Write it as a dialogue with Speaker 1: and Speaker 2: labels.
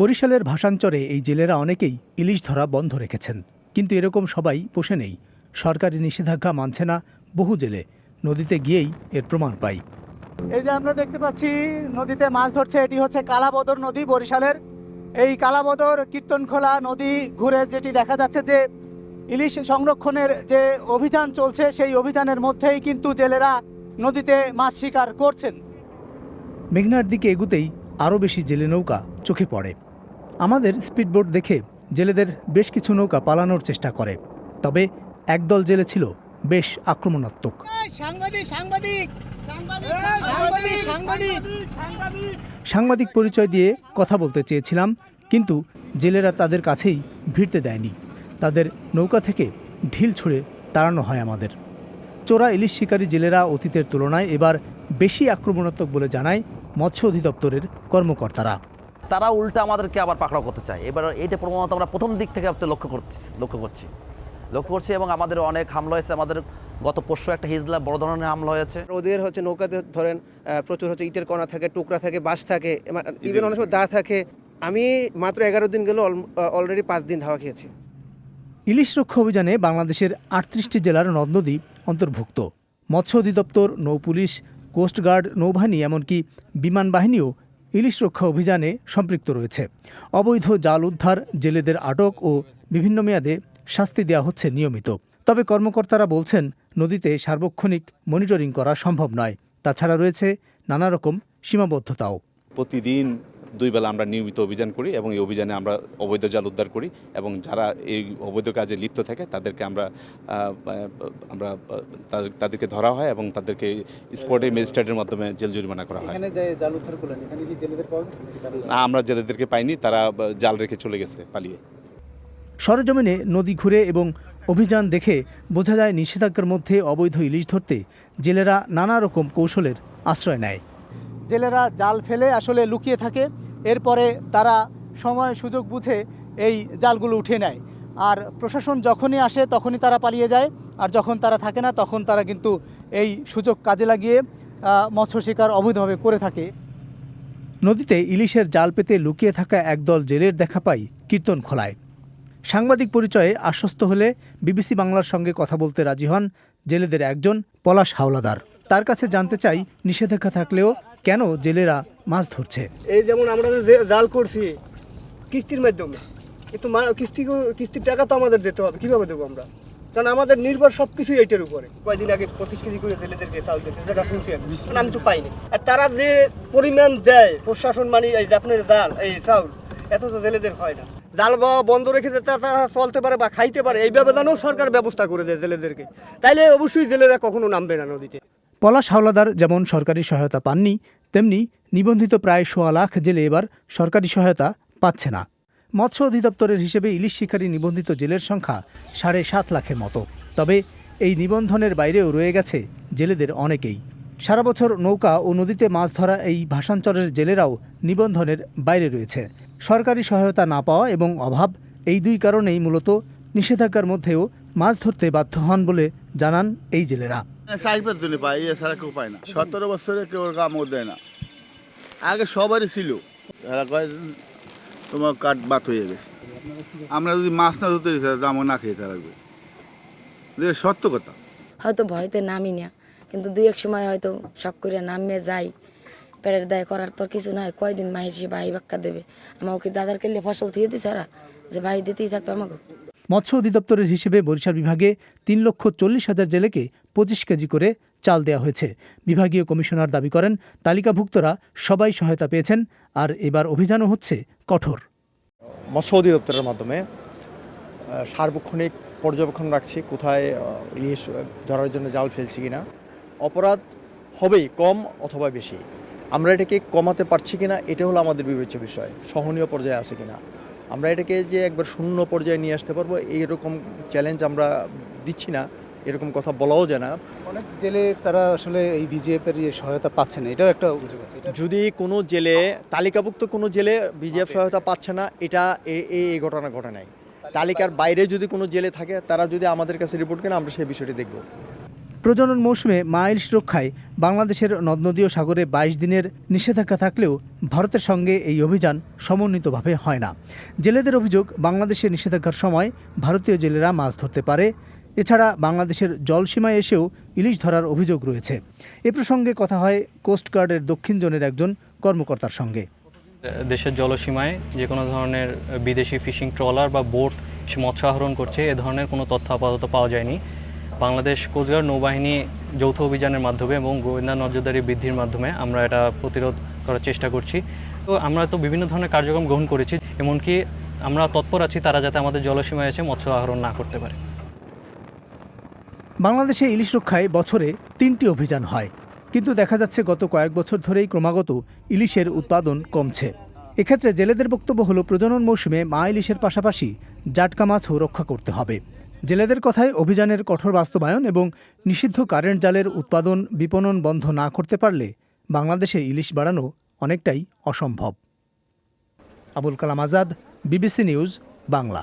Speaker 1: বরিশালের ভাষাঞ্চরে এই জেলেরা অনেকেই ইলিশ ধরা বন্ধ রেখেছেন। কিন্তু এরকম সবাই পোষে নেই। সরকারি নিষেধাজ্ঞা মানছে না বহু জেলে। নদীতে গিয়েই এর প্রমাণ পাই।
Speaker 2: এই যে আমরা দেখতে পাচ্ছি নদীতে মাছ ধরছে এটি হচ্ছে কালাবদর নদী বরিশালের। এই কালাবদর কীর্তনখোলা নদী ঘুরে যেটি দেখা যাচ্ছে যে ইলিশ সংরক্ষণের যে অভিযান চলছে সেই অভিযানের মধ্যেই কিন্তু জেলেরা নদীতে মাছ শিকার করছেন।
Speaker 1: মেঘনার দিকে এগুতেই আরও বেশি জেলে নৌকা চোখে পড়ে। আমাদের স্পিডবোট দেখে জেলেদের বেশ কিছু নৌকা পালানোর চেষ্টা করে তবে একদল জেলে ছিল বেশ আক্রমণাত্মক। সাংবাদিক পরিচয় দিয়ে কথা বলতে চেয়েছিলাম কিন্তু জেলেরা তাদের কাছেই ভিড়তে দেয়নি। তাদের নৌকা থেকে ঢিল ছুঁড়ে তাড়ানো হয় আমাদের। চোরা ইলিশ শিকারী জেলেরা অতীতের তুলনায় এবার বেশি আক্রমণাত্মক বলে জানায় মৎস্য অধিদপ্তরের কর্মকর্তারা।
Speaker 3: তারা উল্টা আমাদেরকে আবার পাকড়াও করতে চায়। এবার এইটা প্রমাণত আমরা প্রথম দিক থেকে লক্ষ্য করছি লক্ষ্য করছি। লক্ষ্য করছি এবং আমাদের অনেক হামলা হয়েছে আমাদের গত পরশু একটা হিজলা বড় ধরনের হামলা হয়েছে।
Speaker 4: ওদের হচ্ছে নৌকাতে ধরেন প্রচুর হচ্ছে ইটের কণা থাকে টুকরা থাকে বাঁশ থাকে ইভেন অনেক সময় দা থাকে। আমি মাত্র এগারো দিন গেল অলরেডি পাঁচ দিন ধাওয়া খেয়েছি।
Speaker 1: ইলিশ রক্ষা অভিযানে বাংলাদেশের আটত্রিশটি জেলার নদ নদী অন্তর্ভুক্ত। মৎস্য অধিদপ্তর নৌপুলিশ কোস্টগার্ড নৌবাহিনী এমনকি বিমান বাহিনীও ইলিশ রক্ষা অভিযানে সম্পৃক্ত রয়েছে। অবৈধ জাল উদ্ধার, জেলেদের আটক ও বিভিন্ন মেয়াদে শাস্তি দেওয়া হচ্ছে নিয়মিত। তবে কর্মকর্তারা বলছেন, নদীতে সার্বক্ষণিক মনিটরিং করা সম্ভব নয়। তাছাড়া রয়েছে নানা রকম সীমাবদ্ধতাও।
Speaker 5: প্রতিদিন দুই বেলা আমরা নিয়মিত অভিযান করি এবং এই অভিযানে আমরা অবৈধ জাল উদ্ধার করি এবং যারা এই অবৈধ কাজে লিপ্ত থাকে তাদেরকে আমরা আমরা তাদের- তাদেরকে ধরা হয় এবং তাদেরকে স্পটে ম্যাজিস্ট্রেটের মাধ্যমে জেল জরিমানা করা হয়।
Speaker 2: যে জাল উদ্ধার করলেন এখানে কি জেলেদের পাওয়া গেছে
Speaker 5: না আমরা জেলেদেরকে পাইনি তারা জাল রেখে চলে গেছে পালিয়ে।
Speaker 1: সরেজমিনে নদী ঘুরে এবং অভিযান দেখে বোঝা যায় নিষেধাজ্ঞার মধ্যে অবৈধ ইলিশ ধরতে জেলেরা নানা রকম কৌশলের আশ্রয় নেয়।
Speaker 2: জেলেরা জাল ফেলে আসলে লুকিয়ে থাকে। এরপরে তারা সময় সুযোগ বুঝে এই জালগুলো উঠে নেয়। আর প্রশাসন যখনই আসে তখনই তারা পালিয়ে যায়। আর যখন তারা থাকে না তখন তারা কিন্তু এই সুযোগ কাজে লাগিয়ে মৎস্য শিকার অবৈধভাবে করে থাকে।
Speaker 1: নদীতে ইলিশের জাল পেতে লুকিয়ে থাকা একদল জেলের দেখা পাই কীর্তন খোলায়। সাংবাদিক পরিচয়ে আশ্বস্ত হলে বিবিসি বাংলার সঙ্গে কথা বলতে রাজি হন জেলেদের একজন পলাশ হাওলাদার। তার কাছে জানতে চাই নিষেধাজ্ঞা থাকলেও কেন জেলেরা মাছ ধরছে?
Speaker 6: এই যেমন আমরা যে জাল করছি কিস্তির মাধ্যমে কিন্তু কিস্তি কিস্তির টাকা তো আমাদের দিতে হবে, কীভাবে দেবো আমরা? কারণ আমাদের নির্ভর সব কিছুই এইটার উপরে। কয়দিন আগে পঁচিশ কেজি করে জেলেদেরকে চাল দিয়েছে, যেটা শুনছেন? মানে আমি তো পাইনি। আর তারা যে পরিমাণ দেয়, প্রশাসন মানে এই আপনার জাল, এই চাউল, এত তো জেলেদের হয় না। জাল বা বন্ধ রেখে যে তারা চলতে পারে বা খাইতে পারে এই ব্যবধানেও সরকার ব্যবস্থা করে দেয় জেলেদেরকে। তাইলে অবশ্যই জেলেরা কখনো নামবে না নদীতে।
Speaker 1: পলাশ হাওলাদার যেমন সরকারি সহায়তা পাননি, তেমনি নিবন্ধিত প্রায় সোয়া লাখ জেলে এবার সরকারি সহায়তা পাচ্ছে না। মৎস্য অধিদপ্তরের হিসেবে ইলিশ শিকারী নিবন্ধিত জেলের সংখ্যা সাড়ে সাত লাখের মতো। তবে এই নিবন্ধনের বাইরেও রয়ে গেছে জেলেদের অনেকেই। সারা বছর নৌকা ও নদীতে মাছ ধরা এই ভাষাঞ্চলের জেলেরাও নিবন্ধনের বাইরে রয়েছে। সরকারি সহায়তা না পাওয়া এবং অভাব, এই দুই কারণেই মূলত নিষেধাজ্ঞার মধ্যেও মাছ ধরতে বাধ্য হন বলে জানান এই জেলেরা।
Speaker 7: সাইপের জন্য পাই এছাড়া কেউ পায় না। সতেরো বছরে কেউ কামড় দেয় না। আগে সবারই ছিল। এরা কয় তোমার কাঠ বাত হয়ে গেছে। আমরা যদি মাছ না ধরতে দামও না খেয়ে থাকবে যে সত্য কথা।
Speaker 8: হয়তো ভয়তে নামি না কিন্তু দুই এক সময় হয়তো শখ করে নামিয়ে যাই পেটের দায় করার তোর কিছু নাই কয়দিন মাহি সে ভাই বাক্কা দেবে। আমাকে কি দাদার কেলে ফসল দিয়ে দিছে এরা যে ভাই দিতেই থাকবে আমাকে।
Speaker 1: মৎস্য অধিদপ্তরের হিসেবে বরিশাল বিভাগে তিন লক্ষ চল্লিশ হাজার জেলেকে পঁচিশ কেজি করে চাল দেওয়া হয়েছে। বিভাগীয় কমিশনার দাবি করেন, তালিকাভুক্তরা সবাই সহায়তা পেয়েছেন আর এবার অভিযানও হচ্ছে কঠোর।
Speaker 9: মৎস্য অধিদপ্তরের মাধ্যমে সার্বক্ষণিক পর্যবেক্ষণ রাখছি, কোথায় ইলিশ ধরার জন্য জাল ফেলছি কিনা। অপরাধ হবেই, কম অথবা বেশি। আমরা এটাকে কমাতে পারছি কিনা, এটা হলো আমাদের বিবেচ্য বিষয়, সহনীয় পর্যায়ে আছে কিনা। আমরা এটাকে যে একবার শূন্য পর্যায়ে নিয়ে আসতে পারব এইরকম চ্যালেঞ্জ আমরা দিচ্ছি না এরকম কথা বলাও যায় না।
Speaker 2: অনেক জেলে তারা আসলে এই বিজিএফ এর সহায়তা পাচ্ছে না এটাও একটা অভিযোগ আছে
Speaker 9: যদি কোনো জেলে তালিকাভুক্ত কোনো জেলে বিজিএফ সহায়তা পাচ্ছে না এটা এই ঘটনা ঘটে নাই। তালিকার বাইরে যদি কোনো জেলে থাকে তারা যদি আমাদের কাছে রিপোর্ট কেন আমরা সেই বিষয়টি দেখব।
Speaker 1: প্রজনন মৌসুমে মা ইলিশ রক্ষায় বাংলাদেশের নদ নদী ও সাগরে বাইশ দিনের নিষেধাজ্ঞা থাকলেও ভারতের সঙ্গে এই অভিযান সমন্বিতভাবে হয় না। জেলেদের অভিযোগ বাংলাদেশের নিষেধাজ্ঞার সময় ভারতীয় জেলেরা মাছ ধরতে পারে। এছাড়া বাংলাদেশের জলসীমায় এসেও ইলিশ ধরার অভিযোগ রয়েছে। এ প্রসঙ্গে কথা হয় কোস্টগার্ডের দক্ষিণ জোনের একজন কর্মকর্তার সঙ্গে।
Speaker 10: দেশের জলসীমায় যে কোনো ধরনের বিদেশি ফিশিং ট্রলার বা বোট মৎস্য আহরণ করছে, এ ধরনের কোনো তথ্য আপাতত পাওয়া যায়নি। বাংলাদেশ কোস্টগার্ড নৌবাহিনী যৌথ অভিযানের মাধ্যমে এবং গোয়েন্দা নজরদারি বৃদ্ধির মাধ্যমে আমরা এটা প্রতিরোধ করার চেষ্টা করছি। তো আমরা তো বিভিন্ন ধরনের কার্যক্রম গ্রহণ করেছি, এমনকি আমরা তৎপর আছি তারা যাতে আমাদের জলসীমায় এসে মৎস্য আহরণ না করতে পারে।
Speaker 1: বাংলাদেশে ইলিশ রক্ষায় বছরে তিনটি অভিযান হয়, কিন্তু দেখা যাচ্ছে গত কয়েক বছর ধরেই ক্রমাগত ইলিশের উৎপাদন কমছে। এক্ষেত্রে জেলেদের বক্তব্য হলো, প্রজনন মৌসুমে মা ইলিশের পাশাপাশি জাটকা মাছও রক্ষা করতে হবে। জেলেদের কথায় অভিযানের কঠোর বাস্তবায়ন এবং নিষিদ্ধ কারেন্ট জালের উৎপাদন বিপণন বন্ধ না করতে পারলে বাংলাদেশে ইলিশ বাড়ানো অনেকটাই অসম্ভব। Abul Kalam Azad, BBC news, Bangla.